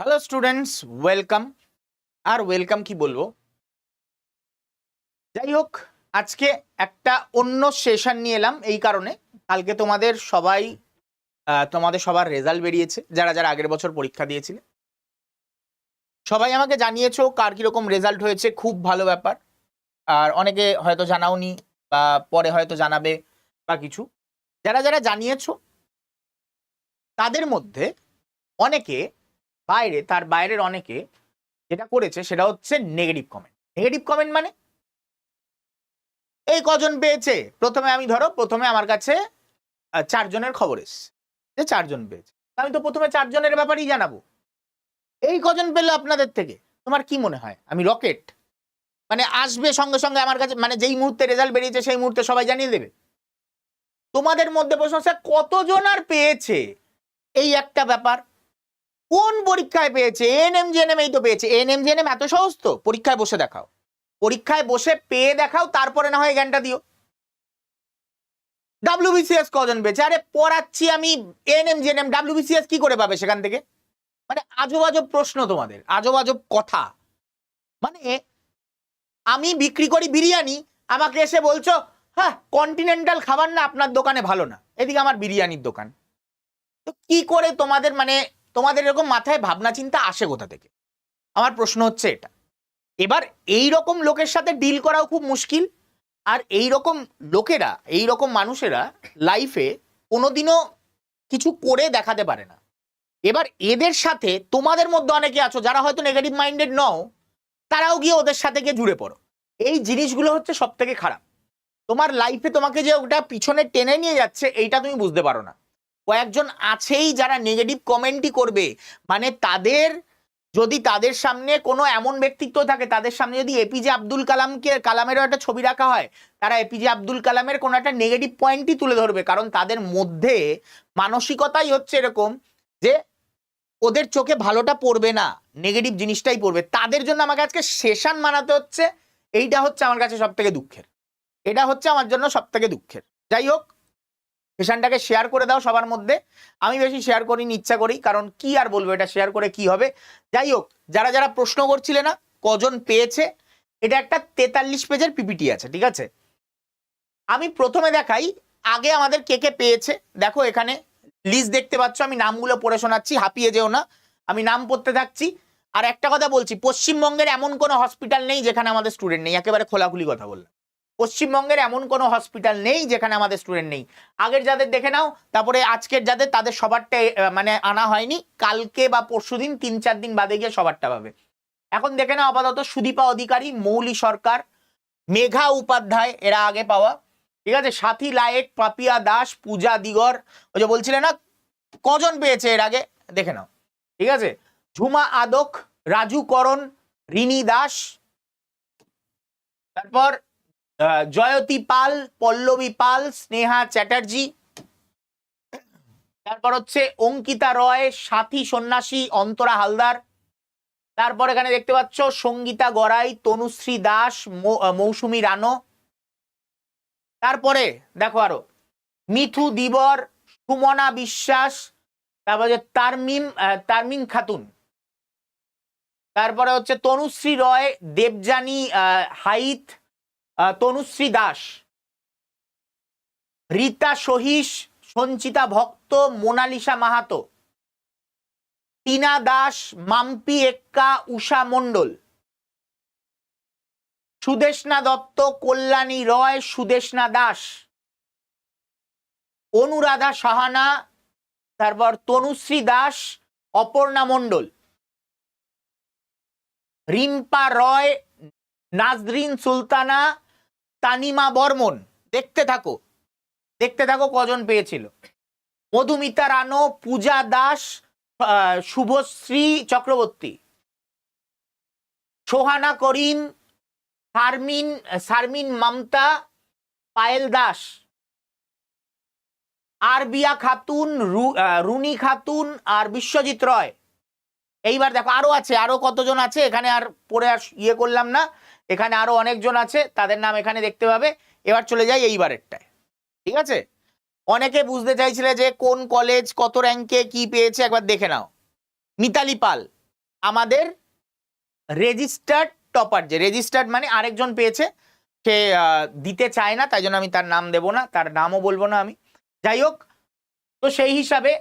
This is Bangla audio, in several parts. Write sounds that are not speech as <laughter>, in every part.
হ্যালো স্টুডেন্টস ওয়েলকাম আর ওয়েলকাম কি বলব? যাই হোক, আজকে একটা অন্য সেশন নিয়ে এলাম এই কারণে। কালকে তোমাদের সবাই তোমাদের সবার রেজাল্ট বেরিয়েছে, যারা যারা আগের বছর পরীক্ষা দিয়েছিলে। সবাই আমাকে জানিয়েছো কার কীরকম রেজাল্ট হয়েছে, খুব ভালো ব্যাপার। আর অনেকে হয়তো জানাওনি বা পরে হয়তো জানাবে বা কিছু। যারা যারা জানিয়েছো, তাদের মধ্যে অনেকে বাইরে, তার বাইরের অনেকে যেটা করেছে সেটা হচ্ছে নেগেটিভ কমেন্ট নেগেটিভ কমেন্ট মানে? এই কজন পেয়েছে? প্রথমে আমি ধরো, প্রথমে আমার কাছে চারজনের খবর এসছে। যে চারজন পেয়েছে। আমি তো প্রথমে চারজনের ব্যাপারেই জানাব। এই কজন পেল আপনাদের থেকে? তোমার কি মনে হয়? আমি রকেট। মানে আসবে সঙ্গে সঙ্গে আমার কাছে মানে যেই মুহূর্তে রেজাল্ট বেরিয়েছে সেই মুহূর্তে সবাই জানিয়ে দেবে। তোমাদের মধ্যে প্রশ্ন কতজন আর পেয়েছে? এই একটা ব্যাপার। কোন পরীক্ষায় পেয়েছে? এএনএম জিএনএম এই তো পেয়েছে। এএনএম জিএনএম এত সহজ তো? পরীক্ষায় বসে দেখাও। পরীক্ষায় বসে পেয়ে দেখাও, তারপরে না হয় জ্ঞানটা দিও। ডাব্লিউবিসিএস কজন পেয়েছে? আরে পড়াচ্ছি আমি এএনএম জিএনএম ডাব্লিউবিসিএস কি করে পাবে সেখান থেকে? মানে আজব আজব প্রশ্ন তোমাদের। আজব আজব কথা। মানে আমি বিক্রি করি বিরিয়ানি, আমাকে এসে বলছো হ্যাঁ কন্টিনেন্টাল খাবার না, আপনার দোকানে ভালো না। এদিকে আমার বিরিয়ানির দোকান। তো কি করে তোমাদের মানে তোমাদের এরকম মাথায় ভাবনা চিন্তা আসে কোথা থেকে? আমার প্রশ্ন হচ্ছে এটা। এবার এই রকম লোকের সাথে ডিল করাও খুব মুশকিল। আর এই রকম লোকেরা, এই রকম মানুষেরা লাইফে কোনোদিনও কিছু করে দেখাতে পারে না। এবার এদের সাথে তোমাদের মধ্যে অনেকে আছো, যারা হয়তো নেগেটিভ মাইন্ডেড নও, তারাও গিয়ে ওদের সাথে গিয়ে জুড়ে পড়ো। এই জিনিসগুলো হচ্ছে সব থেকে খারাপ। তোমার লাইফে তোমাকে যে ওটা পিছনে টেনে নিয়ে যাচ্ছে, এইটা তুমি বুঝতে পারো না। কয়েকজন আছেই যারা নেগেটিভ কমেন্টই করবে। মানে তাদের, যদি তাদের সামনে কোনো এমন ব্যক্তিত্ব থাকে, তাদের সামনে যদি এপিজে আব্দুল কালামকে কালামেরও একটা ছবি রাখা হয়, তারা এপিজে আব্দুল কালামের কোনো একটা নেগেটিভ পয়েন্টই তুলে ধরবে। কারণ তাদের মধ্যে মানসিকতাই হচ্ছে এরকম যে ওদের চোখে ভালোটা পড়বে না নেগেটিভ জিনিসটাই পড়বে। তাদের জন্য আমাকে আজকে সেশন মানাতে হচ্ছে, এইটা হচ্ছে আমার কাছে সব থেকে দুঃখের। এটা হচ্ছে আমার জন্য সব থেকে দুঃখের। যাই হোক সেশনটাকে শেয়ার করে দাও সবার মধ্যে। আমি বেশি শেয়ার করিনি, ইচ্ছা করি, কারণ কি আর বলব এটা শেয়ার করে কি হবে? যাই হোক, যারা যারা প্রশ্ন করছিলে না, কজন পেয়েছে, এটা একটা তেতাল্লিশ পেজের পিপিটি আছে, ঠিক আছে? আমি প্রথমে দেখাই, আগে আমাদের কে কে পেয়েছে? দেখো এখানে লিস্ট দেখতে পাচ্ছ, আমি নামগুলো পড়ে শোনাচ্ছি, হাঁপিয়ে যেও না। আমি নাম পড়তে থাকছি। আর একটা কথা বলছি, পশ্চিমবঙ্গের এমন কোনো হসপিটাল নেই যেখানে আমাদের স্টুডেন্ট নেই, একেবারে খোলাখুলি কথা বললাম। পশ্চিমবঙ্গের এমন কোনো হসপিটাল নেই যেখানে আমাদের স্টুডেন্ট নেই। আগের যাদের দেখে নাও, তারপরে আজকের যাদের, তাদের সবারটা মানে আনা হয়নি। কালকে বা পরশুদিন তিন চার দিন বাদে গিয়ে সবারটা পাবে। এখন দেখে নাও আপাতত সুদীপা অধিকারী, মৌলি সরকার, মেঘা উপাধ্যায়, এরা আগে পাওয়া। ঠিক আছে? সাথী লায়েক, পাপিয়া দাস, পূজা দিগর, ওই যে বলছিলে না, কজন পেয়েছে এর আগে? দেখে নাও। ঠিক আছে? ঝুমা আদক, রাজু করণ, রিনি দাস, তারপর জয়তী পাল পল্লবী পাল স্নেহা চ্যাটার্জি। তারপর হচ্ছে অঙ্কিতা রয় সাথী সন্ন্যাসী অন্তরা হালদার। তারপর এখানে দেখতে পাচ্ছ সঙ্গীতা গড়াই তনুশ্রী দাস মৌসুমী রানো। তারপরে দেখো আরও মিথু দিবর সুমনা বিশ্বাস তারপর তারমিম তারমিম খাতুন। তারপরে হচ্ছে তনুশ্রী রয় দেবযানী আহ, হাইত তনুশ্রী দাস। রীতা সহিস সঞ্চিতা ভক্ত, মোনালিসা মাহাতো। টিনা দাস, মাম্পি এক্কা, উষা মণ্ডল। সুদেশনা দত্ত, কল্যাণী রয় সুদেশনা দাস। অনুরাধা সাহানা, তারপর তনুশ্রী দাস, অপর্ণা মণ্ডল। রিম্পা রয়, নাজরিন সুলতানা তানিমা বর্মন। দেখতে থাকো। দেখতে থাকো কজন পেয়েছিল। মধুমিতা রানো, পূজা দাস শুভশ্রী চক্রবর্তী। সোহানা করিম, শারমিন শারমিন মামতা, পায়েল দাস। আরবিয়া খাতুন রুনি খাতুন আর বিশ্বজিৎ রয়। এইবার দেখো আরও আছে, আরও কতজন আছে? এখানে আর পড়ে আর ইয়ে করলাম না। এখানে আরও অনেকজন আছে, তাদের নাম এখানে দেখতে পাবে। এবার চলে যাই এইবারেরটায়। ঠিক আছে? অনেকে বুঝতে চাইছিলে যে কোন কলেজ কত র্যাঙ্কে কি পেয়েছে, একবার দেখে নাও। মিতালি পাল, আমাদের রেজিস্টার্ড টপার যে রেজিস্টার্ড মানে আরেকজন পেয়েছে, সে দিতে চায় না, তাই জন্য আমি তার নাম দেব না, তার নামও বলব না আমি। যাই হোক, তো সেই হিসাবে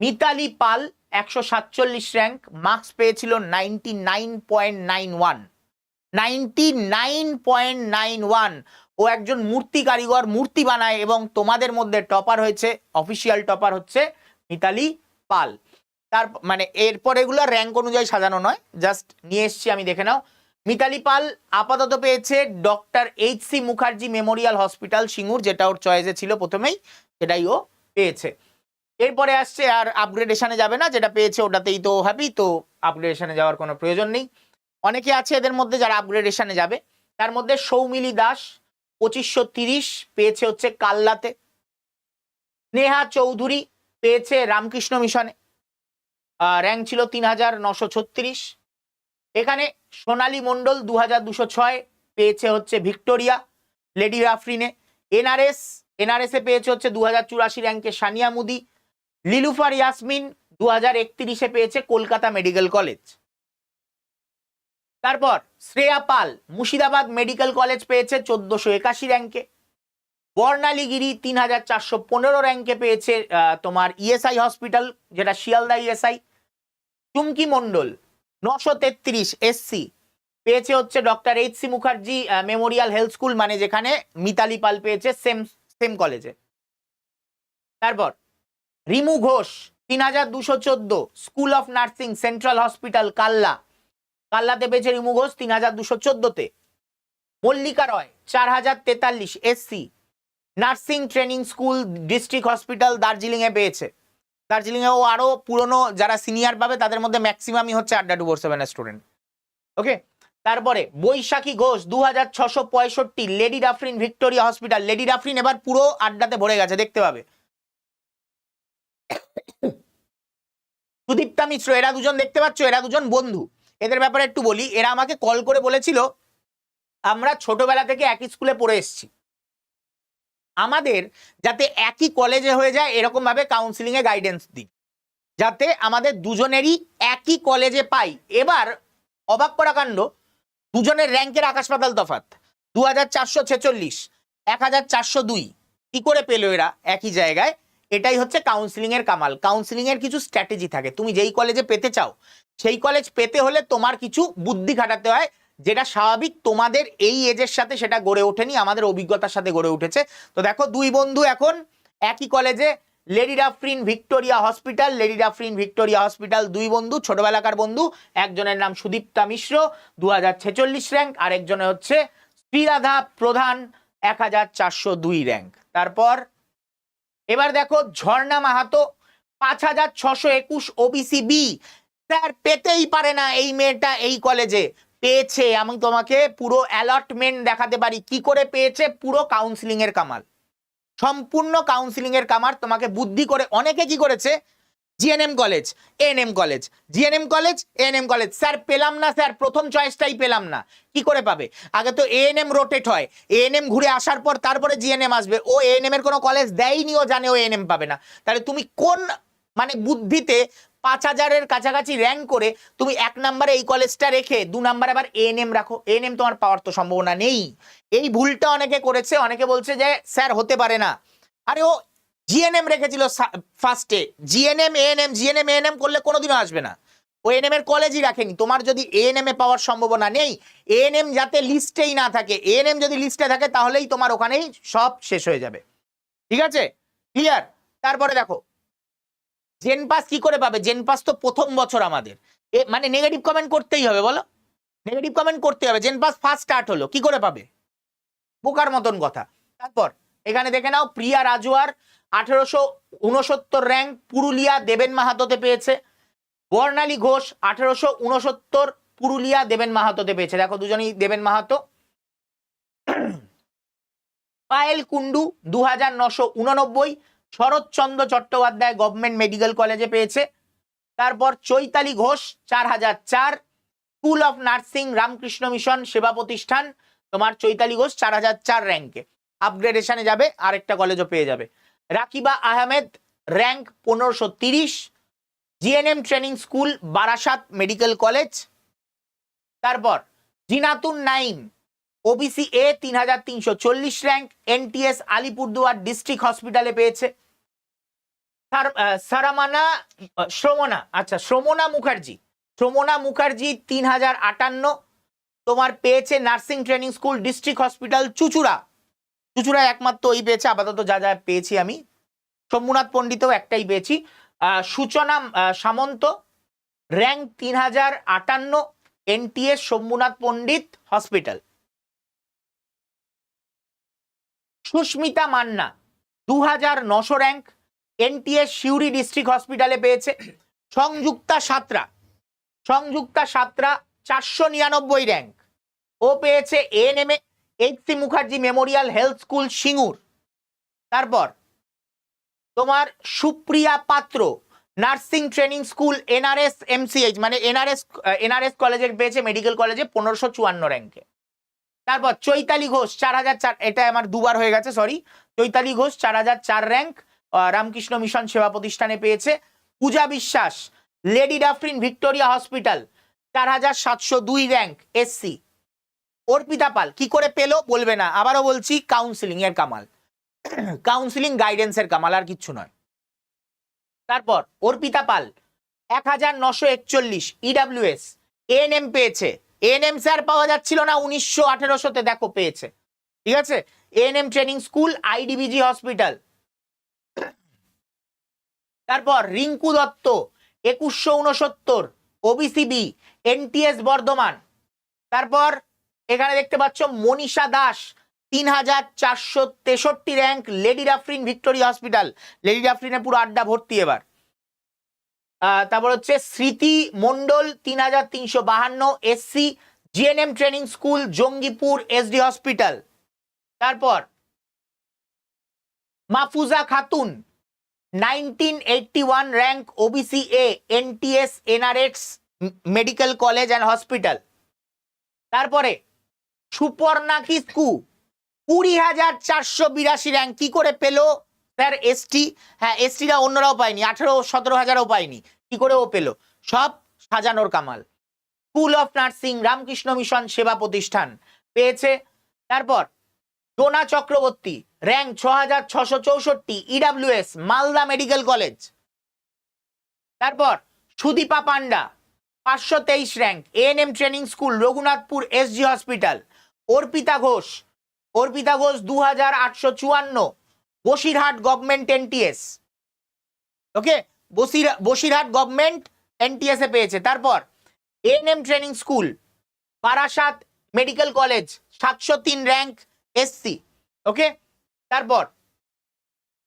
মিতালি পাল একশো সাতচল্লিশ র্যাঙ্ক মার্কস পেয়েছিল ninety nine point nine one ninety nine point nine one. ও একজন মূর্তি কারিগর, মূর্তি বানায় এবং তোমাদের মধ্যে টপার হয়েছে, অফিসিয়াল টপার হচ্ছে মিতালি পাল। তার মানে এরপর এগুলো র্যাঙ্ক অনুযায়ী সাজানো নয় জাস্ট নিয়ে এসছি আমি, দেখে নাও। মিতালি পাল আপাতত পেয়েছে doctor H C Mukherjee memorial hospital Singur, যেটা ওর চয়েসে ছিল প্রথমেই, সেটাই ও পেয়েছে। এরপরে আসছে আর আপগ্রেডেশনে যাবে না, যেটা পেয়েছে ওটাতেই তো হ্যাপি তো আপগ্রেডেশনে যাওয়ার কোনো প্রয়োজন নেই। অনেকে আছে এদের মধ্যে যারা আপগ্রেডেশনে যাবে। তার মধ্যে সৌমিলি দাস পঁচিশশো তিরিশ পেয়েছে হচ্ছে কাল্লাতে নেহা চৌধুরী পেয়েছে রামকৃষ্ণ মিশনে। র্যাঙ্ক ছিল তিন হাজার নশো ছত্রিশ। এখানে সোনালী মণ্ডল দু হাজার দুশো ছয় পেয়েছে হচ্ছে ভিক্টোরিয়া লেডি রাফরিনে। এনআরএস এনআরএস পেয়েছে হচ্ছে দু হাজার চুরাশি র্যাঙ্কে সানিয়া মুদি। লিলুফার ইয়াসমিন দু হাজার একত্রিশে পেয়েছে কলকাতা মেডিকেল কলেজ। তারপর শ্রেয়া পাল মুর্শিদাবাদ মেডিকেল কলেজ পেয়েছে চোদ্দশো একাশি র্যাঙ্কে। বর্ণালীগিরি তিন হাজার চারশো পনেরো র্যাঙ্কে পেয়েছে তোমার ইএসআই হসপিটাল, যেটা শিয়ালদা ইএসআই। চুমকি মণ্ডল নশো তেত্রিশ এসসি পেয়েছে হচ্ছে doctor H C Mukherjee memorial health school মানে যেখানে মিতালি পাল পেয়েছে সেম সেম কলেজে। তারপর রিমু ঘোষ তিন হাজার দুশো চোদ্দ school of nursing, central hospital কাল্লা কাল্লাতে পেয়েছে রিমু ঘোষ তিন হাজার দুশো চোদ্দতে। মল্লিকা রয়, চার হাজার তেতাল্লিশ SC nursing training school, district hospital দার্জিলিংয়ে পেয়েছে। দার্জিলিংয়ে ও আরও পুরনো যারা সিনিয়র পাবে, তাদের মধ্যে ম্যাক্সিমামই হচ্ছে আড্ডা টু ফোর সেভেনের স্টুডেন্ট। ওকে? তারপরে বৈশাখী ঘোষ, দু হাজার ছশো পঁয়ষট্টি, lady Dufferin Victoria hospital. Lady Dufferin এবার পুরো আড্ডাতে ভরে গেছে, দেখতে পাবে। সুদীপ্তা মিশ্র, এরা দুজন দেখতে পাচ্ছ? এরা দুজন বন্ধু। এদের ব্যাপারে একটু বলি। এরা আমাকে কল করে বলেছিল, আমরা ছোটবেলা থেকে একই স্কুলে পড়ে এসেছি। আমাদের যাতে একই কলেজে হয়ে যায় এরকম ভাবে কাউন্সিলিং এ গাইডেন্স দিই। যাতে আমাদের দুজনেরই একই কলেজে পাই। এবার অবাক করা কাণ্ড, দুজনের র্যাঙ্কের আকাশ পাতাল তফাত দু হাজার চারশো ছেচল্লিশ, এক হাজার চারশো দুই, কি করে পেল এরা একই জায়গায়? এটাই হচ্ছে কাউন্সিলিং এর কামাল। কাউন্সিলিং এর কিছু স্ট্র্যাটেজি থাকে। তুমি যেই কলেজে পেতে চাও, সেই কলেজ পেতে হলে তোমার কিছু বুদ্ধি খাটাতে হয়, যেটা স্বাভাবিক তোমাদের এই এজের সাথে সেটা গড়ে ওঠেনি, আমাদের অভিজ্ঞতার সাথে গড়ে উঠেছে। তো দেখো, দুই বন্ধু এখন একই কলেজে lady Dufferin Victoria hospital lady Dufferin Victoria hospital দুই বন্ধু, ছোটবেলাকার বন্ধু, একজনের নাম সুদীপ্তা মিশ্র দু হাজার ছেচল্লিশ র্যাঙ্ক আরেকজনে হচ্ছে শ্রীরাধা প্রধান এক হাজার চারশো দুই র্যাঙ্ক তারপর এবার দেখো ঝর্ণা মাহাতো পাঁচ হাজার ছশো একুশ ওবিসি বি স্যার, পেতেই পারে না এই মেয়েটা এই কলেজে। পেয়েছে, আমি তোমাকে পুরো অ্যালটমেন্ট দেখাতে পারি। কি করে পেয়েছে? পুরো কাউন্সিলিং এর কামাল। সম্পূর্ণ কাউন্সিলিং এর কামার তোমাকে বুদ্ধি করে, অনেকে কি করেছে? GNM college ANM college GNM college ANM college sir পেলাম না স্যার প্রথম চয়েসটাই পেলাম না কি করে পাবে আগে তো এএনএম রোটেট হয় এএনএম ঘুরে আসার পর তারপরে জিএনএম আসবে ও এএনএম এর কোনো কলেজ দেয়নি ও জানে ও এএনএম পাবে না তাহলে তুমি কোন মানে বুদ্ধিতে পাঁচ হাজারের কাছাকাছি র্যাঙ্ক করে তুমি এক নম্বরে এই কলেজটা রেখে দু নম্বরে আবার এএনএম রাখো এএনএম তোমার পাওয়ার তো সম্ভাবনা নেই এই ভুলটা অনেকে করেছে অনেকে বলছে যে স্যার হতে পারে না আরে ও জিএনএম রেখেছিল ফার্স্টে জিএনএম এএনএম জিএনএম এএনএম করলে কোনোদিনও আসবে না। ও এনএম এর কলেজই রাখেনি। তোমার যদি এএনএম এ পাওয়ার সম্ভাবনা নেই এএনএম যাতে লিস্টেই না থাকে এএনএম যদি লিস্টে থাকে, তাহলেই তোমার ওখানেই সব শেষ হয়ে যাবে। ঠিক আছে? ক্লিয়ার তারপরে দেখো। জেন পাস কি করে পাবে? জেন পাস তো প্রথম বছর আমাদের। এ মানে নেগেটিভ কমেন্ট করতেই হবে, বলো? নেগেটিভ কমেন্ট করতে হবে। জেন পাস ফার্স্ট স্টার্ট হলো। কি করে পাবে? বোকার মতন কথা। তারপর, এখানে দেখে নাও, প্রিয়া রাজওয়ার আঠেরোশো উনসত্তর র্যাঙ্ক পুরুলিয়া দেবেন মাহাতোতে পেয়েছে। বর্ণালী ঘোষ আঠেরোশো উনসত্তর পুরুলিয়া দেবেন মাহাতোতে পেয়েছে। দেখো দুজনেই দেবেন মাহাতো। পায়েল কুন্ডু দু হাজার নশো উননব্বই শরৎচন্দ্র চট্টোপাধ্যায় গভর্নমেন্ট মেডিকেল কলেজে পেয়েছে। তারপর চৈতালি ঘোষ চার হাজার চার। School of nursing Ramakrishna mission Seva Pratishthan তোমার চৈতালি ঘোষ চার হাজার চার র্যাঙ্কে। আপগ্রেডেশনে যাবে, আরেকটা কলেজও পেয়ে যাবে। রাকিবা আহমেদ র্যাঙ্ক পনেরোশো তিরিশ GNM training school Barasat medical college তারপর, জিনাতুন নাইম ওবিসি এ তিন হাজার তিনশো চল্লিশ র্যাঙ্ক এনটিএস আলিপুরদুয়ার ডিস্ট্রিক্ট হসপিটালে পেয়েছে। সার- সারামানা, শ্রমনা আচ্ছা শ্রমনা মুখার্জি। শ্রমনা মুখার্জি তিন হাজার আটান্ন, তোমার পেয়েছে nursing training school district hospital Chuchura. Chuchura একমাত্র ওই পেয়েছে আপাতত যা যা পেয়েছি আমি। শম্ভুনাথ পণ্ডিতও একটাই পেয়েছি। সূচনা সামন্ত, র্যাঙ্ক তিন হাজার আটান্ন, এনটিএস শম্ভুনাথ পণ্ডিত হসপিটাল। সুস্মিতা মান্না, দু হাজার নশো র্যাঙ্ক, এনটিএস শিউরি ডিস্ট্রিক্ট হসপিটালে পেয়েছে। সংযুক্তা সাতরা সংযুক্তা সাতরা চারশো নিরানব্বই র্যাঙ্ক। ও পেয়েছে ANM A H C Mukherjee memorial health school Singur তারপর, তোমার Supriya Patra nursing training school NRS MCH মানে এনআরএস এনআরএস কলেজে পেয়েছে মেডিকেল কলেজে পনেরোশো চুয়ান্ন র্যাঙ্কে তারপর, চৈতালি ঘোষ, চার হাজার চার, এটা আমার দুবার হয়ে গেছে সরি চৈতালি ঘোষ, চার হাজার চার র্যাঙ্ক রামকৃষ্ণ মিশন সেবা প্রতিষ্ঠানে পেয়েছে। পূজা বিশ্বাস লেডি ডাফরিন ভিক্টোরিয়া হসপিটাল চার হাজার সাতশো দুই র্যাঙ্ক এসসি অর্পিতা পাল, কি করে পেল? বলবে না। আবারও বলছি কাউন্সিলিং এর কামাল। কাউন্সিলিং গাইডেন্সের কামাল, আর কিচ্ছু নয়। তারপর, অর্পিতা পাল, এক হাজার নশো একচল্লিশ ইডাব্লিউএস এএনএম পেয়েছে। এএনএম স্যার পাওয়া যাচ্ছিল না উনিশশো আঠেরোশোতে, দেখো পেয়েছে। ঠিক আছে? ANM training school IDBG hospital তারপর, রিঙ্কু দত্ত, একুশশো উনসত্তর ওবিসিবি এনটিএস বর্ধমান। তারপর এখানে দেখতে পাচ্ছ মনীষা দাস তিন হাজার চারশো তেষট্টি rank lady Dufferin Victoria hospital lady রাফরিনে পুরো আড্ডা ভর্তি এবার। তারপর হচ্ছে স্মৃতি মন্ডল তিন হাজার তিনশো বাহান্ন SC GNM training school Jangipur SD hospital তারপর Mafuja Khatun, nineteen eighty one rank OBC A NTS NRX medical college and hospital তারপরে সুপর্ণা কিসকু কুড়ি হাজার চারশো বিরাশি র্যাঙ্ক। কি করে পেল? স্যার এসটি হ্যাঁ এসটিরা অন্যরাও পায়নি। আঠেরো, সতেরো হাজারও পায়নি। কি করে ও পেল? সব সাজানোর Kamal. School of nursing Ramakrishna mission Seva Pratishthan. পেয়েছে। তারপর, ডোনা চক্রবর্তী, র্যাঙ্ক ছ হাজার ছশো চৌষট্টি ইডাব্লিউএস মালদা মেডিকেল কলেজ। তারপর, সুদীপা পান্ডা পাঁচশো তেইশ rank ANM training school Raghunathpur SG hospital Arpita Ghosh. Arpita Ghosh দু হাজার আটশো চুয়ান্ন, Basirhat government NTS okay Basir Basirhat government NTS এ পেয়েছে। তারপর N M training school Barasat medical college সাতশো তিন র্যাঙ্ক এসসি ওকে তারপর,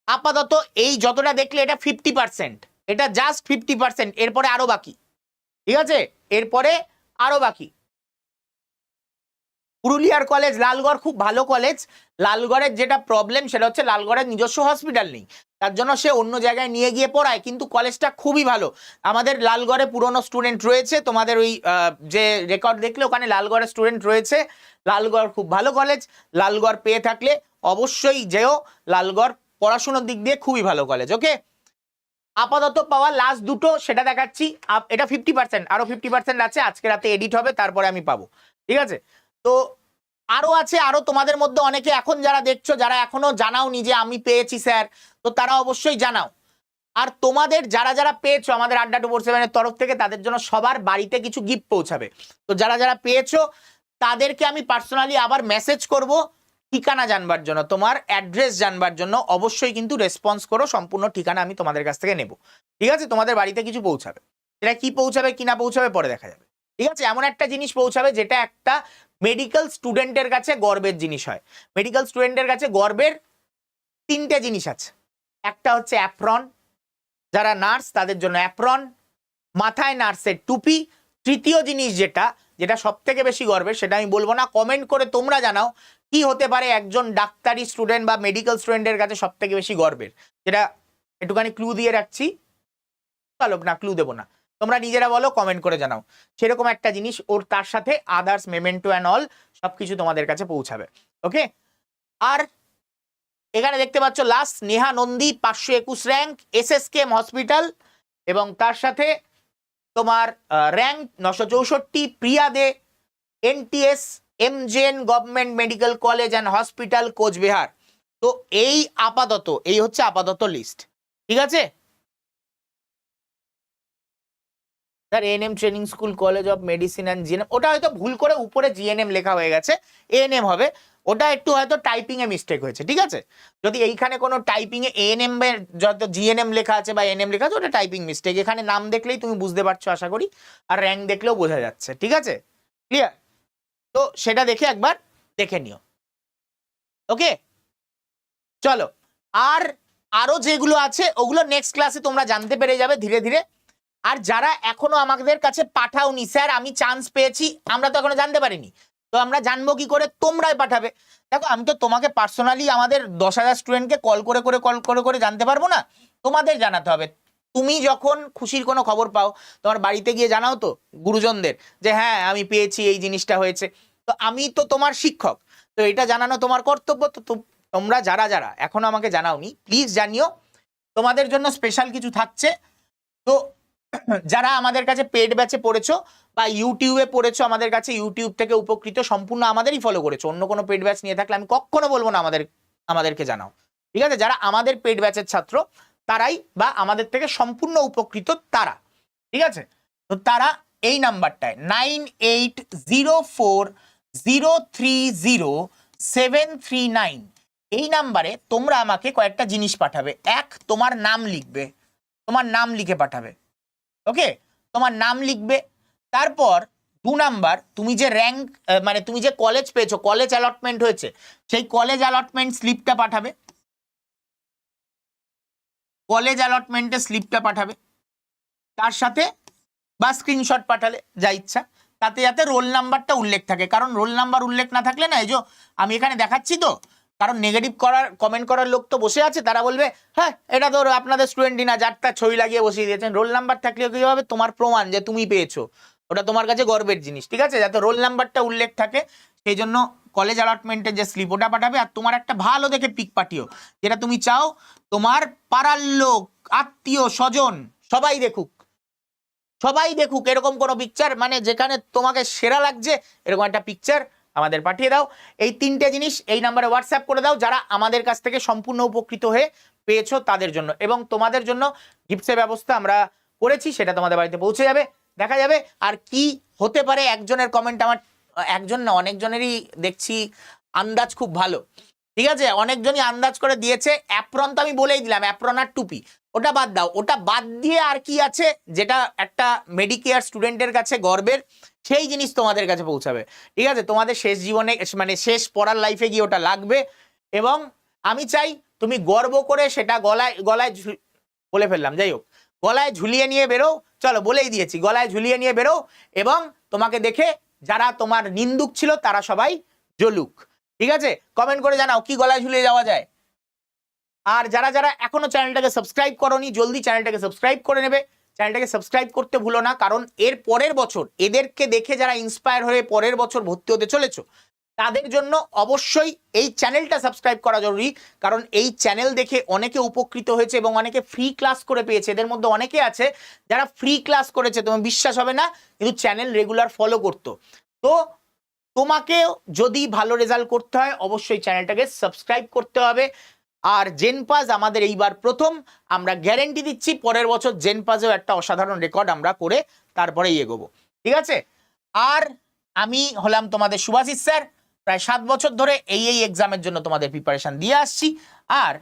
আপাতত এই যতটা দেখলে এটা ফিফটি পার্সেন্ট এটা জাস্ট ফিফটি পার্সেন্ট এরপরে আরও বাকি। ঠিক আছে? এরপরে আরও বাকি। পুরুলিয়ার কলেজ লালগড় খুব ভালো কলেজ লালগড়ের যেটা প্রবলেম সেটা হচ্ছে লালগড়ের নিজস্ব হসপিটাল নেই। তার জন্য সে অন্য জায়গায় নিয়ে গিয়ে পড়ায়, কিন্তু কলেজটা খুবই ভালো। আমাদের লালগড়ে পুরনো স্টুডেন্ট রয়েছে। তোমাদের ওই যে রেকর্ড দেখলে ওখানে লালগড়ের স্টুডেন্ট রয়েছে। লালগড় খুব ভালো কলেজ লালগড় পেয়ে থাকলে অবশ্যই যেও। লালগড় পড়াশুনোর দিক দিয়ে খুবই ভালো কলেজ ওকে আপাতত পাওয়া লাস্ট দুটো, সেটা দেখাচ্ছি। এটা ফিফটি পার্সেন্ট আরও ফিফটি পার্সেন্ট আছে। আজকে রাতে এডিট হবে, তারপরে আমি পাবো। ঠিক আছে? তো আরও আছে, আরও তোমাদের মধ্যে অনেকে এখন যারা দেখছ, যারা এখনও জানাওনি যে আমি পেয়েছি স্যার, তো তারা অবশ্যই জানাও। আর তোমাদের যারা যারা পেয়েছ আমাদের আড্ডা টু সেভেনের তরফ থেকে, তাদের জন্য সবার বাড়িতে কিছু গিফট পৌঁছাবে। তো যারা যারা পেয়েছ, তাদেরকে আমি পার্সোনালি আবার মেসেজ করব ঠিকানা জানবার জন্য, তোমার অ্যাড্রেস জানবার জন্য। অবশ্যই কিন্তু রেসপন্স করো, সম্পূর্ণ ঠিকানা আমি তোমাদের কাছ থেকে নেব। ঠিক আছে? তোমাদের বাড়িতে কিছু পৌঁছাবে। সেটা কি পৌঁছাবে, কি না পৌঁছাবে, পরে দেখা যাবে। ঠিক আছে? এমন একটা জিনিস পৌঁছাবে, যেটা একটা মেডিকেল স্টুডেন্টের কাছে গর্বের জিনিস হয়। মেডিকেল স্টুডেন্টের কাছে গর্বের তিনটে জিনিস আছে। একটা হচ্ছে অ্যাপ্রন যারা নার্স তাদের জন্য অ্যাপ্রন মাথায় নার্সের টুপি। তৃতীয় জিনিস যেটা যেটা সব থেকে বেশি গর্বের, সেটা আমি বলব না কমেন্ট করে তোমরা জানাও কি হতে পারে একজন ডাক্তারি স্টুডেন্ট বা মেডিকেল স্টুডেন্টের কাছে সব থেকে বেশি গর্বের। যেটা একটুখানি ক্লু দিয়ে রাখছি। চলো না ক্লু দেবো না। তোমরা নিজেরা বলো কমেন্ট করে জানাও। সেরকম একটা জিনিস ওর তার সাথে আদার্স মেমেন্টো অ্যান্ড অল সবকিছু তোমাদের কাছে পৌঁছাবে। ওকে আর এখানে দেখতে পাচ্ছ লাস্ট নেহা নন্দী পাঁচশো একুশ rank S S KEM hospital এবং তার সাথে তোমার র্যাঙ্ক নশো চৌষট্টি, Priya Dey NTS MJN government medical college and hospital Coochbehar. তো এই আপাতত, এই হচ্ছে আপাতত লিস্ট ঠিক আছে? Sir ANM training school college of medicine and GNM ওটা হয়তো ভুল করে উপরে জিএনএম লেখা হয়ে গেছে এএনএম হবে, ওটা একটু হয়তো টাইপিংয়ে মিস্টেক হয়েছে, ঠিক আছে? যদি এইখানে কোনো টাইপিংয়ে এএনএম যত জিএনএম লেখা আছে বা এনএম লেখা আছে, ওটা টাইপিং মিস্টেক এখানে নাম দেখলেই তুমি বুঝতে পারছ, আশা করি, আর র্যাঙ্ক দেখলেও বোঝা যাচ্ছে, ঠিক আছে? ক্লিয়ার তো সেটা দেখে একবার দেখে নিও। ওকে চলো, আর আরও যেগুলো আছে, ওগুলো নেক্সট ক্লাসে তোমরা জানতে পেরে যাবে ধীরে ধীরে। আর যারা এখনও আমাদের কাছে পাঠাওনি, স্যার, আমি চান্স পেয়েছি, আমরা তো এখনও জানতে পারিনি। তো আমরা জানব কি করে, তোমরাই পাঠাবে। দেখো, আমি তো তোমাকে পার্সোনালি আমাদের দশ হাজার স্টুডেন্টকে কল করে করে কল করে করে জানতে পারব না? তোমাদের জানাতে হবে। তুমি যখন খুশির কোনো খবর পাও, তোমার বাড়িতে গিয়ে জানাও তো গুরুজনদের যে হ্যাঁ আমি পেয়েছি, এই জিনিসটা হয়েছে। তো আমি তো তোমার শিক্ষক, তো এটা জানানো তোমার কর্তব্য। তো তোমরা যারা যারা এখনও আমাকে জানাওনি প্লিজ জানিও। তোমাদের জন্য স্পেশাল কিছু থাকছে। তো যারা আমাদের কাছে পেড ব্যাচে পড়েছো বা ইউটিউবে পড়েছো, আমাদের কাছে ইউটিউব থেকে উপকৃত, সম্পূর্ণ আমাদেরই ফলো করেছ। অন্য কোনো পেড ব্যাচ নিয়ে থাকলে আমি কখনো বলব না আমাদের, আমাদেরকে জানাও। ঠিক আছে? যারা আমাদের পেড ব্যাচের ছাত্র, তারাই বা আমাদের থেকে সম্পূর্ণ উপকৃত তারা। ঠিক আছে? তো তারা এই নাম্বারটায় nine eight zero four zero three zero seven three nine এই নাম্বারে তোমরা আমাকে কয়েকটা জিনিস পাঠাবে। এক, তোমার নাম লিখবে। তোমার নাম লিখে পাঠাবে। ওকে? তোমার নাম লিখবে, তারপর দু নাম্বার তুমি যে র্যাঙ্ক মানে তুমি যে কলেজ পেয়েছ কলেজ অ্যালটমেন্ট হয়েছে, সেই কলেজ অ্যালটমেন্ট স্লিপটা পাঠাবে। কলেজ অ্যালটমেন্টের স্লিপটা পাঠাবে। তার সাথে বা স্ক্রিনশট পাঠালে, যা ইচ্ছা। তাতে যাতে রোল নাম্বারটা উল্লেখ থাকে। কারণ রোল নাম্বার উল্লেখ না থাকলে না, এই যে আমি এখানে দেখাচ্ছি তো কারণ নেগেটিভ করার কমেন্ট করার লোক তো বসে আছে, তারা বলবে হ্যাঁ এটা তো আপনাদের স্টুডেন্টই না যারটা ছবি লাগিয়ে বসিয়ে দিয়েছেন রোল নাম্বার থাকলেও কি হবে? তোমার প্রমাণ যে তুমি পেয়েছ। ওটা তোমার কাছে গর্বের জিনিস, ঠিক আছে? যাতে রোল নাম্বারটা উল্লেখ থাকে, সেই জন্য কলেজ অ্যালটমেন্টের যে স্লিপ ওটা পাঠাবে, আর তোমার একটা ভালো দেখে পিক পাঠিও, যেটা তুমি চাও, তোমার পাড়ার লোক, আত্মীয়, স্বজন, সবাই দেখুক। সবাই দেখুক, এরকম কোনো পিকচার মানে যেখানে তোমাকে সেরা লাগছে, এরকম একটা পিকচার আমাদের পাঠিয়ে দাও। এই তিনটে জিনিস এই নাম্বারে হোয়াটসঅ্যাপ করে দাও যারা আমাদের কাছ থেকে সম্পূর্ণ উপকৃত হয়ে পেয়েছ তাদের জন্য। এবং তোমাদের জন্য গিফটসের ব্যবস্থা আমরা করেছি, সেটা তোমাদের বাড়িতে পৌঁছে যাবে, দেখা যাবে। আর কি হতে পারে একজনের কমেন্ট আমার, একজন না, অনেকজনেরই দেখছি আন্দাজ খুব ভালো। ঠিক আছে? অনেকজনই আন্দাজ করে দিয়েছে। অ্যাপ্রন তো আমি বলেই দিলাম অ্যাপ্রন আর টুপি। ওটা বাদ দাও। ওটা বাদ দিয়ে আর কি আছে? যেটা একটা মেডিকেয়ার স্টুডেন্টের কাছে গর্বের, সেই জিনিস তোমাদের কাছে পৌঁছাবে। ঠিক আছে? তোমাদের শেষ জীবনে মানে শেষ পড়ার লাইফে গিয়ে ওটা লাগবে। এবং আমি চাই তুমি গর্ব করে সেটা গলায় গলায় বলে ফেললাম। যাই হোক, গলায় ঝুলিয়ে নিয়ে বেরো। চলো, বলেই দিয়েছি, গলায় ঝুলিয়ে নিয়ে বেরো। এবং তোমাকে দেখে যারা তোমার নিন্দুক ছিল, তারা সবাই জ্বলুক। ঠিক আছে? কমেন্ট করে জানাও কি গলায় ঝুলিয়ে যাওয়া যায়। আর যারা যারা এখনও চ্যানেলটাকে সাবস্ক্রাইব করনি, জলদি চ্যানেলটাকে সাবস্ক্রাইব করে নেবে। চ্যানেলটাকে সাবস্ক্রাইব করতে ভুলো না, কারণ এর পরের বছর, এদেরকে দেখে যারা ইন্সপায়ার হয়ে পরের বছর ভর্তি হতে চলেছো, তাদের জন্য অবশ্যই এই চ্যানেলটা সাবস্ক্রাইব করা জরুরি। কারণ এই চ্যানেল দেখে অনেকে উপকৃত হয়েছে এবং অনেকে ফ্রি ক্লাস করে পেয়েছে। এদের মধ্যে অনেকে আছে যারা ফ্রি ক্লাস করেছে, তোমার বিশ্বাস হবে না, কিন্তু চ্যানেল রেগুলার ফলো করতো। তো তোমাকেও যদি ভালো রেজাল্ট করতে হয়, অবশ্যই চ্যানেলটাকে সাবস্ক্রাইব করতে হবে। আর জেনপাস আমাদের এইবার প্রথম। আমরা গ্যারেন্টি দিচ্ছি, পরের বছর জেনপাসেও একটা অসাধারণ রেকর্ড আমরা করে তারপরেই এগোবো। ঠিক আছে? আর আমি হলাম তোমাদের সুভাষিস স্যার। প্রায় সাত বছর ধরে এই এই এক্সামের জন্য তোমাদের প্রিপারেশান দিয়ে আসছি। আর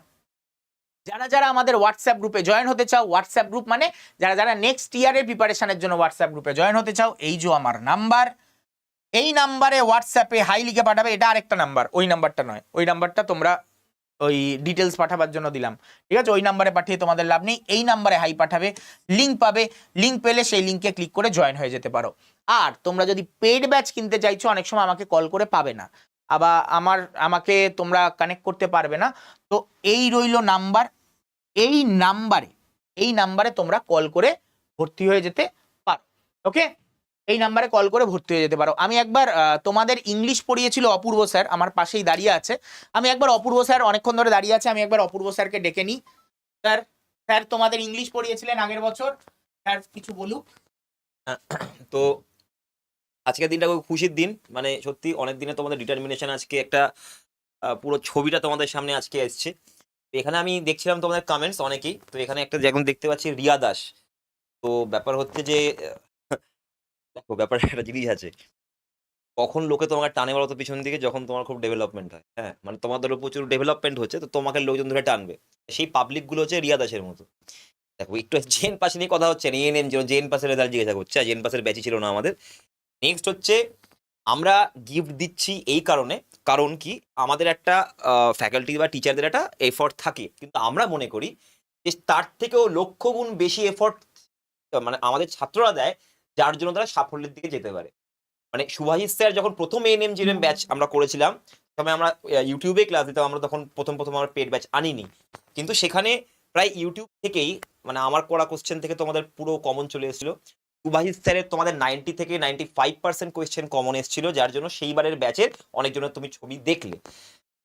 যারা যারা আমাদের হোয়াটসঅ্যাপ গ্রুপে জয়েন হতে চাও হোয়াটসঅ্যাপ গ্রুপ মানে যারা যারা নেক্সট ইয়ারের প্রিপারেশানের জন্য হোয়াটসঅ্যাপ গ্রুপে জয়েন হতে চাও, এই যে আমার নাম্বার এই নাম্বারে হোয়াটসঅ্যাপে হাই লিখে পাঠাবে, এটা আরেকটা নাম্বার। ওই নাম্বারটা নয়। ওই নাম্বারটা তোমরা ওই ডিটেলস পাঠাবার জন্য দিলাম। ঠিক আছে? ওই নাম্বারে পাঠিয়ে তোমাদের লাভ নেই। এই নাম্বারে হাই পাঠাবে। লিঙ্ক পাবে। লিঙ্ক পেলে সেই লিঙ্কে ক্লিক করে জয়েন হয়ে যেতে পারো। আর তোমরা যদি পেড ব্যাচ কিনতে চাইছো, অনেক সময় আমাকে কল করে পাবে না। আবার আমার, আমাকে তোমরা কানেক্ট করতে পারবে না। তো এই রইল নাম্বার। এই নাম্বারে এই নাম্বারে তোমরা কল করে ভর্তি হয়ে যেতে পারো। ওকে এই নাম্বারে কল করে ভর্তি হয়ে যেতে পারো। আমি একবার তোমাদের ইংলিশ পড়িয়েছিল অপূর্ব স্যার, আমার পাশেই দাঁড়িয়ে আছে। আমি একবার অপূর্ব স্যার অনেকক্ষণ ধরে দাঁড়িয়ে আছে, আমি একবার অপূর্ব স্যারকে ডেকে নিই। স্যার স্যার তোমাদের ইংলিশ পড়িয়েছিলেন আগের বছর। স্যার, কিছু বলুক। <coughs> তো, আজকের দিনটা খুব খুশির দিন। মানে সত্যি অনেক দিনে তোমাদের ডিটারমিনেশন আজকে একটা পুরো ছবিটা তোমাদের সামনে আজকে এসছে। তো এখানে আমি দেখছিলাম তোমাদের কমেন্টস অনেকেই। তো এখানে একটা যেমন দেখতে পাচ্ছি, রিয়া দাস। তো ব্যাপার হচ্ছে যে দেখো ব্যাপার একটা জিনিস আছে। কখন লোকে তোমাকে টানে বলো তো পিছন দিকে? যখন তোমার খুব ডেভেলপমেন্ট হয় হ্যাঁ? মানে তোমাদেরও প্রচুর ডেভেলপমেন্ট হচ্ছে তো তোমাকে লোকজন ধরে টানবে। সেই পাবলিকগুলো হচ্ছে রিয়া দাসের মতো। দেখো একটু জেন পাশে নিয়ে কথা হচ্ছে না এন জেন পাসের রেজাল্ট জিজ্ঞাসা করছে জেন পাসের ব্যাচি ছিল না আমাদের। নেক্সট হচ্ছে আমরা গিফট দিচ্ছি এই কারণে কারণ কি? আমাদের একটা ফ্যাকাল্টি বা টিচারদের একটা এফর্ট থাকে। কিন্তু আমরা মনে করি যে তার থেকেও লক্ষ গুণ বেশি এফর্ট মানে আমাদের ছাত্ররা দেয় যার জন্য তারা সাফল্যের দিকে যেতে পারে। মানে সুভাষিস স্যার যখন প্রথম এন এম জিএম ব্যাচ আমরা করেছিলাম তবে আমরা ইউটিউবে ক্লাস দিতাম আমরা তখন প্রথম প্রথম আমরা পেড ব্যাচ আনিনি। কিন্তু সেখানে প্রায় ইউটিউব থেকেই মানে আমার করা কোশ্চেন থেকে তোমাদের পুরো কমন চলে এসেছিল। সুভাষিস স্যারের তোমাদের নাইনটি থেকে ninety five percent question common এসেছিল যার জন্য সেইবারের ব্যাচের অনেকজনের তুমি ছবি দেখলে।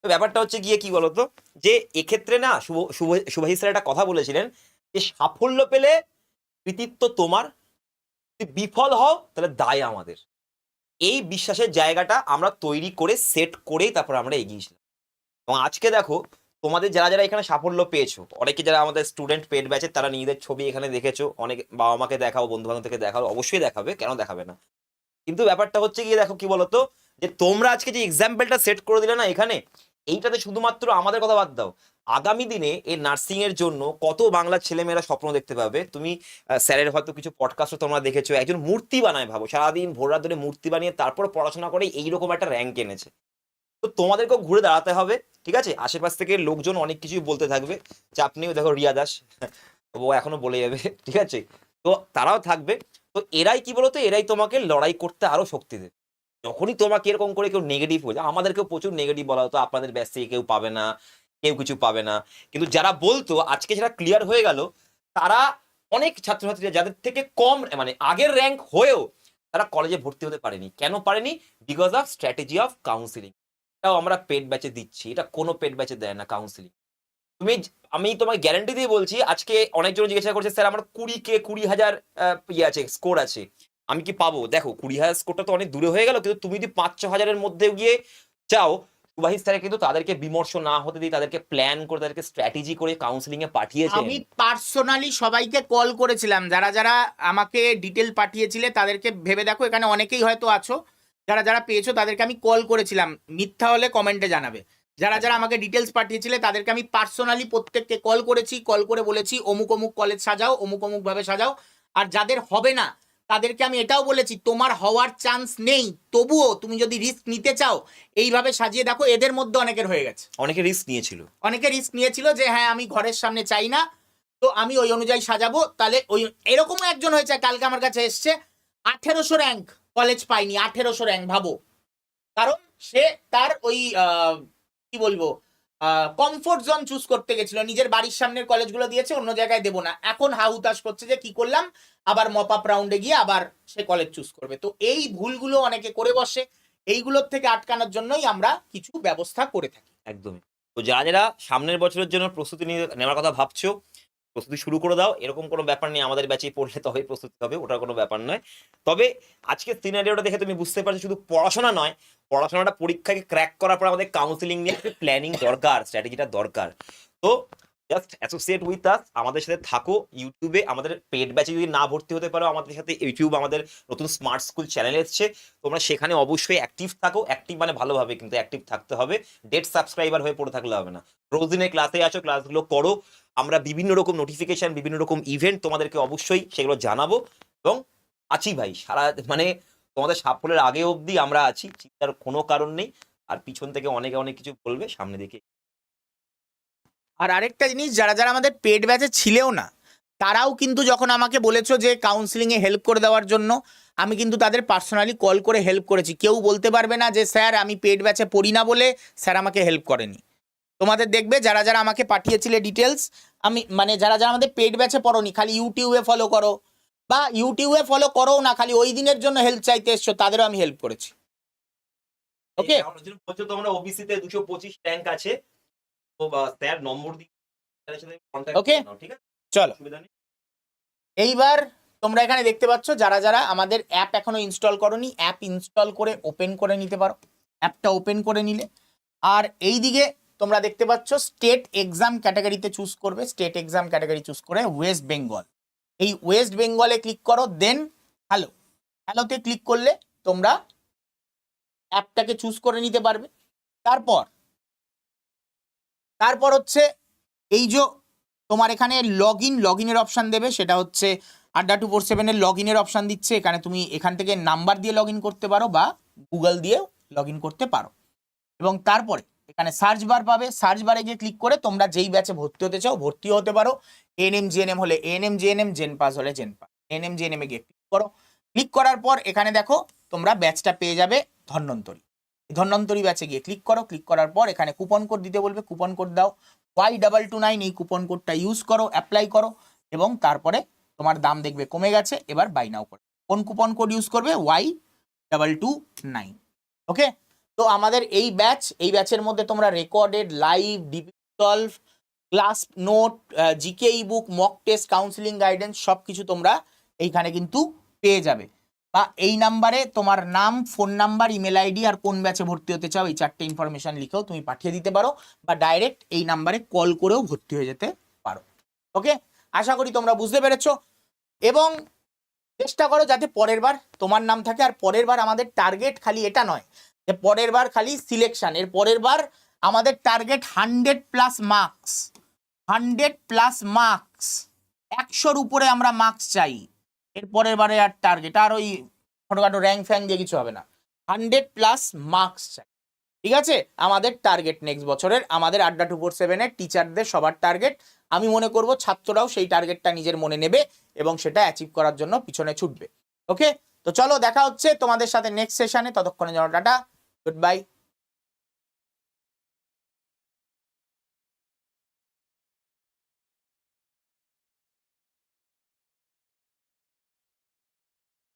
তো ব্যাপারটা হচ্ছে গিয়ে কি বলতো যে এক্ষেত্রে না শুভ শুভ- সুভাষিস স্যার একটা কথা বলেছিলেন যে সাফল্য পেলে কৃতিত্ব তোমার যদি বিফল হও, তাহলে দায় আমাদের। এই বিশ্বাসের জায়গাটা আমরা তৈরি করে সেট করেই তারপর আমরা এগিয়েছিলাম এবং আজকে দেখো, তোমাদের যারা যারা এখানে সাফল্য পেয়েছ, অনেকে যারা আমাদের স্টুডেন্ট পেড ব্যাচে তারা নিজেদের ছবি এখানে দেখেছ, অনেক বাবা মাকে দেখাও বন্ধু বান্ধব থেকে দেখাও, অবশ্যই দেখাবে, কেন দেখাবে না? কিন্তু ব্যাপারটা হচ্ছে গিয়ে দেখো কি বলতো, যে তোমরা আজকে যে এক্সাম্পলটা সেট করে দিলে না এখানে এইটাতে শুধুমাত্র আমাদের কথা বাদ দাও। আগামী দিনে এই নার্সিং এর জন্য কত বাংলার ছেলেমেয়েরা স্বপ্ন দেখতে পাবে? তুমি স্যারের হয়তো কিছু পডকাস্টও তোমরা দেখেছ, একজন মূর্তি বানায় ভাবো। সারাদিন ভোর রাত ধরে মূর্তি বানিয়ে তারপর পড়াশোনা করে এইরকম একটা র্যাঙ্ক এনেছে। তো তোমাদেরকেও ঘুরে দাঁড়াতে হবে, ঠিক আছে? আশেপাশ থেকে লোকজন অনেক কিছুই বলতে থাকবে। চাপ নেই দেখো রিয়া দাস, ও এখনও বলে যাবে, ঠিক আছে? তো তারাও থাকবে। তো এরাই কি বলতো? এরাই তোমাকে লড়াই করতে আরও শক্তি দেবে। যখনই তোমাকে এরকম করে কেউ নেগেটিভ যায় আমাদেরকেও প্রচুর নেগেটিভ বলা হতো, আপনাদের ব্যাস থেকে কেউ পাবে না, কেউ কিছু পাবে না। কিন্তু যারা বলতো, আজকে যারা ক্লিয়ার হয়ে গেল, তারা অনেক ছাত্রছাত্রীরা যাদের থেকে কম মানে আগের র্যাঙ্ক হয়েও তারা কলেজে ভর্তি হতে পারেনি। কেন পারেনি? Because of strategy of counselling এটাও আমরা পেড ব্যাচে দিচ্ছি, এটা কোনো পেড ব্যাচে দেয় না কাউন্সিলিং তুমি আমি তোমাকে গ্যারান্টি দিয়ে বলছি, আজকে অনেকজন জিজ্ঞাসা করছে, স্যার, আমার কুড়ি কে, কুড়ি হাজার ইয়ে আছে স্কোর আছে। আমি কি পাবো? দেখো, কুড়ি হাজার স্কোরটা তো অনেক দূরে হয়ে গেল, কিন্তু তুমি যদি পাঁচ, ছ হাজারের মধ্যে গিয়ে চাও কিন্তু তাদেরকে বিমর্ষ না হতে দিয়ে তাদেরকে প্ল্যান করে, তাদেরকে স্ট্র্যাটেজি করে কাউন্সিলিং এ পাঠিয়েছে আমি পার্সোনালি সবাইকে কল করেছিলাম, যারা যারা আমাকে ডিটেল পাঠিয়েছিলে, তাদেরকে ভেবে দেখো, এখানে অনেকেই হয়তো আছো, যারা যারা পেয়েছ, তাদেরকে আমি কল করেছিলাম, মিথ্যা হলে কমেন্টে জানাবে। যারা যারা আমাকে ডিটেলস পাঠিয়েছিলে, তাদেরকে আমি পার্সোনালি প্রত্যেককে কল করেছি কল করে বলেছি, অমুক অমুক কলেজ সাজাও, অমুক অমুক ভাবে সাজাও, আর যাদের হবে না তাদেরকে আমি এটাও বলেছি তোমার হওয়ার চান্স নেই। তবুও তুমি যদি রিস্ক নিতে চাও এইভাবে সাজিয়ে দেখো এদের মধ্যে অনেকের হয়ে গেছে। অনেকে রিস্ক নিয়েছিল। অনেকে রিস্ক নিয়েছিল যে হ্যাঁ আমি ঘরের সামনে চাই না তো আমি ওই অনুযায়ী সাজাবো। তাহলে ওই এরকমও একজন হয়েছে কালকে আমার কাছে এসছে আঠেরোশো র্যাঙ্ক কলেজ পাইনি আঠেরোশো র্যাঙ্ক ভাবো। কারণ সে তার ওই কি বলব কমফোর্ট জোন চুজ করতে গেছিল। নিজের বাড়ির সামনের কলেজগুলো দিয়েছে অন্য জায়গায় দেবো না। এখন হাউতাস করছে যে কি করলাম? আবার মপ আপ রাউন্ডে গিয়ে আবার সে কলেজ চুজ করবে। তো এই ভুলগুলো অনেকে করে বসে। এইগুলোর থেকে আটকানোর জন্যই আমরা কিছু ব্যবস্থা করে থাকি। একদমই। তো যারা যারা সামনের বছরের জন্য প্রস্তুতি নিয়ে নেওয়ার কথা ভাবছ, প্রস্তুতি শুরু করে দাও। এরকম কোনো ব্যাপার নেই, আমাদের ব্যাচে পড়লে তবেই প্রস্তুতি হবে, ওটার কোনো ব্যাপার নয়। তবে আজকে সিনারিওটা দেখে তুমি বুঝতে পারছ, শুধু পড়াশোনা নয়, পড়াশোনাটা পরীক্ষাকে ক্র্যাক করার পর আমাদের কাউন্সিলিং নিয়ে প্ল্যানিং দরকার স্ট্র্যাটেজিটা দরকার। তো জাস্ট অ্যাসোসিয়েট উইথ আস আমাদের সাথে থাকো ইউটিউবে আমাদের পেড ব্যাচে যদি না ভর্তি হতে পারো, আমাদের সাথে ইউটিউব আমাদের নতুন স্মার্ট স্কুল চ্যানেল এসছে, তোমরা সেখানে অবশ্যই অ্যাক্টিভ থাকো অ্যাক্টিভ মানে ভালোভাবে কিন্তু অ্যাক্টিভ থাকতে হবে ডেট সাবস্ক্রাইবার হয়ে পড়ে থাকলে হবে না। রোজ দিনের ক্লাসে আসো ক্লাসগুলো করো, আমরা বিভিন্ন রকম নোটিফিকেশন বিভিন্ন রকম ইভেন্ট তোমাদেরকে অবশ্যই সেগুলো জানাব, এবং আছি ভাই, সারা মানে তোমাদের সাফল্যের আগে অবধি আমরা আছি, চিন্তার কোনো কারণ নেই, আর পিছন থেকে অনেকে অনেক কিছু বলবে, সামনে দিকে আর আরেকটা জিনিস যারা যারা আমাদের পেড ব্যাচে ছিলেও না তারাও কিন্তু যখন আমাকে বলেছ যে কাউন্সিলিংয়ে হেল্প করে দেওয়ার জন্য আমি কিন্তু তাদের পার্সোনালি কল করে হেল্প করেছি। কেউ বলতে পারবে না যে স্যার আমি পেড ব্যাচে পড়ি না বলে স্যার আমাকে হেল্প করেনি। তোমাদের দেখবে যারা যারা আমাকে পাঠিয়েছিলে ডিটেলস আমি মানে যারা যারা আমাদের পেড ব্যাচে পড়োনি খালি ইউটিউবে ফলো করো বা ইউটিউবে ফলো করো না খালি ওই দিনের জন্য হেল্প চাইতে এসছো তাদেরও আমি হেল্প করেছি। ওকে তোমরা ওবিসিতে দুশো পঁচিশ র্যাঙ্ক আছে স্যার নম্বর ঠিক আছে? চলো। এইবার তোমরা এখানে দেখতে পাচ্ছ যারা যারা আমাদের অ্যাপ এখনও ইনস্টল করনি অ্যাপ ইনস্টল করে ওপেন করে নিতে পারো। অ্যাপটা ওপেন করে নিলে। আর এই দিকে তোমরা দেখতে পাচ্ছ স্টেট এক্সাম ক্যাটাগরিতে চুজ করবে। স্টেট এক্সাম ক্যাটাগরি চুজ করে ওয়েস্ট বেঙ্গল এই ওয়েস্ট বেঙ্গলে ক্লিক করো দেন হ্যালো হ্যালোতে ক্লিক করলে তোমরা অ্যাপটাকে চুজ করে নিতে পারবে। তারপর তারপর হচ্ছে এই যে তোমার এখানে লগ ইন লগ ইনের অপশান দেবে, সেটা হচ্ছে আড্ডা টু ফোর সেভেনের লগ ইনের অপশান দিচ্ছে। এখানে তুমি এখান থেকে নাম্বার দিয়ে লগ ইন করতে পারো বা গুগল দিয়েও লগ ইন করতে পারো। এবং তারপরে এখানে সার্চ বার পাবে। সার্চ বারে গিয়ে ক্লিক করে তোমরা যেই ব্যাচে ভর্তি হতে চাও ভর্তি হতে পারো। এনএম জিএনএম হলে এনএম জিএনএম জেন পাস হলে জেন পাস এনএম জিএনএম এ গিয়ে ক্লিক করো। ক্লিক করার পর এখানে দেখো তোমরা ব্যাচটা পেয়ে যাবে ধন্বন্তরী। ধন্বন্তরী ব্যাচে গিয়ে ক্লিক করো ক্লিক করার পর এখানে কুপন কোড দিতে বলবে কুপন কোড দাও। ওয়াই ডাবল টু নাইন এই কুপন কোডটা ইউজ করো অ্যাপ্লাই করো এবং তারপরে তোমার দাম দেখবে কমে গেছে, এবার বাই নাও করো। কোন কুপন কোড ইউজ করবে? Y double two nine okay তো আমাদের এই ব্যাচ এই ব্যাচের মধ্যে তোমরা recorded live DP class note GK e book mock test counselling guidance সব কিছু তোমরা এইখানে কিন্তু পেয়ে যাবে। বা এই নাম্বারে তোমার নাম ফোন নাম্বার ইমেল আইডি আর কোন ব্যাচে ভর্তি হতে চাও, এই চারটে ইনফরমেশন লিখেও তুমি পাঠিয়ে দিতে পারো বা ডাইরেক্ট এই নাম্বারে কল করেও ভর্তি হয়ে যেতে পারো। ওকে আশা করি তোমরা বুঝতে পেরেছ। এবং চেষ্টা করো যাতে পরের বার তোমার নাম থাকে আর পরের বার আমাদের টার্গেট খালি এটা নয় যে পরের বার খালি সিলেকশান এর পরের বার আমাদের target hundred plus marks hundred plus marks একশোর উপরে আমরা মার্কস চাই। এর পরের বারে আর টার্গেট আর ওই ছোটখাটো র্যাঙ্ক ফ্যাঙ্ক দিয়ে কিছু হবে না। হান্ড্রেড প্লাস মার্কস চাই। ঠিক আছে? আমাদের টার্গেট নেক্সট বছরের, আমাদের আড্ডা টু ফোর সেভেনের টিচারদের সবার টার্গেট আমি মনে করব ছাত্ররাও সেই টার্গেটটা নিজের মনে নেবে এবং সেটা অ্যাচিভ করার জন্য পিছনে ছুটবে। ওকে তো চলো দেখা হচ্ছে তোমাদের সাথে নেক্সট সেশনে ততক্ষণে যেন টাটা। Good bye